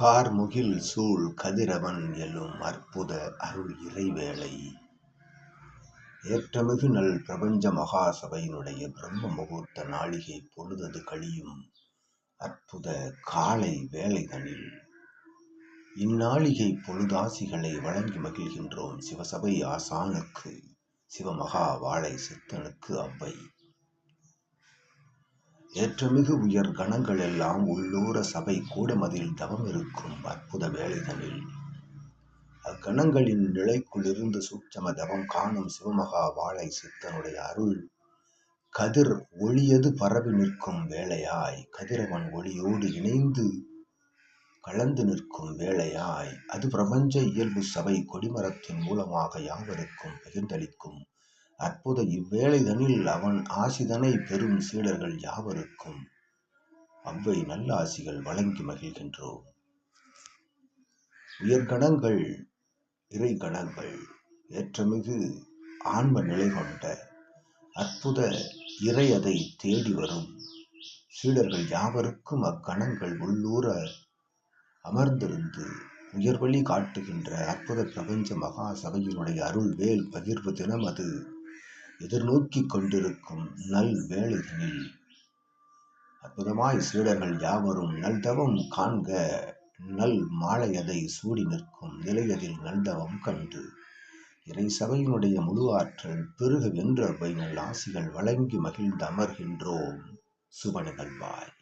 கார்முகில் சூழ் கதிரவன் எனும் அற்புத அருள் இறைவேளை. ஏற்றமிகு நல் பிரபஞ்ச மகா சபையினுடைய பிரம்ம முகூர்த்த நாழிகை பொழுதது கழியும் அற்புத காலை வேலைகளில் இந்நாளிகை பொழுதாசிகளை வழங்கி மகிழ்கின்றோம் சிவசபை ஆசானுக்கு சிவமகா வாழை சித்தனுக்கு அவ்வை. ஏற்றமிகு உயர் கணங்கள் எல்லாம் உள்ளூர சபை கூடமதில் தவம் இருக்கும் அற்புத வேளைதனில் அக்கணங்களின் நிலைக்குள்ளிருந்து சூட்சம தவம் காணும் சிவமகா வாழை சித்தனுடைய அருள். கதிர் ஒளியது பரவி நிற்கும் வேளையாய் கதிரவன் ஒளியோடு இணைந்து கலந்து நிற்கும் வேளையாய். அது பிரபஞ்ச இயல்பு சபை கொடிமரத்தின் மூலமாக யாவருக்கும் பகிர்ந்தளிக்கும் அற்புத இவ்வேளைதனில் அவன் ஆசிதனை பெறும் சீடர்கள் யாவருக்கும்? அவ்வை நல்ல ஆசிகள் வழங்கி மகிழ்கின்றோம். உயர்கணங்கள் இறை கணங்கள் ஏற்றமிகு ஆன்ம நிலை கொண்ட அற்புத இறை அதை தேடி வரும் சீடர்கள் யாவருக்கும் அக்கணங்கள் உள்ளூர அமர்ந்திருந்து உயர்வழி காட்டுகின்ற அற்புத பிரபஞ்ச மகா சபையினுடைய அருள் வேல் பகிர்வு தினம் அது. எதிர்நோக்கிக் கொண்டிருக்கும் நல் வேளைதனில் அற்புதமாய் சீடர்கள் யாவரும் நல்தவம் காண்க நல் மாலையதை சூடி நிற்கும் நிலையதில் நல்தவம் கண்டு. இறை சபையினுடைய முழு ஆற்றல் பெருக வென்ற நல் ஆசிகள் வழங்கி மகிழ்ந்து அமர்கின்றோம் சுப நிகழ்வாய்.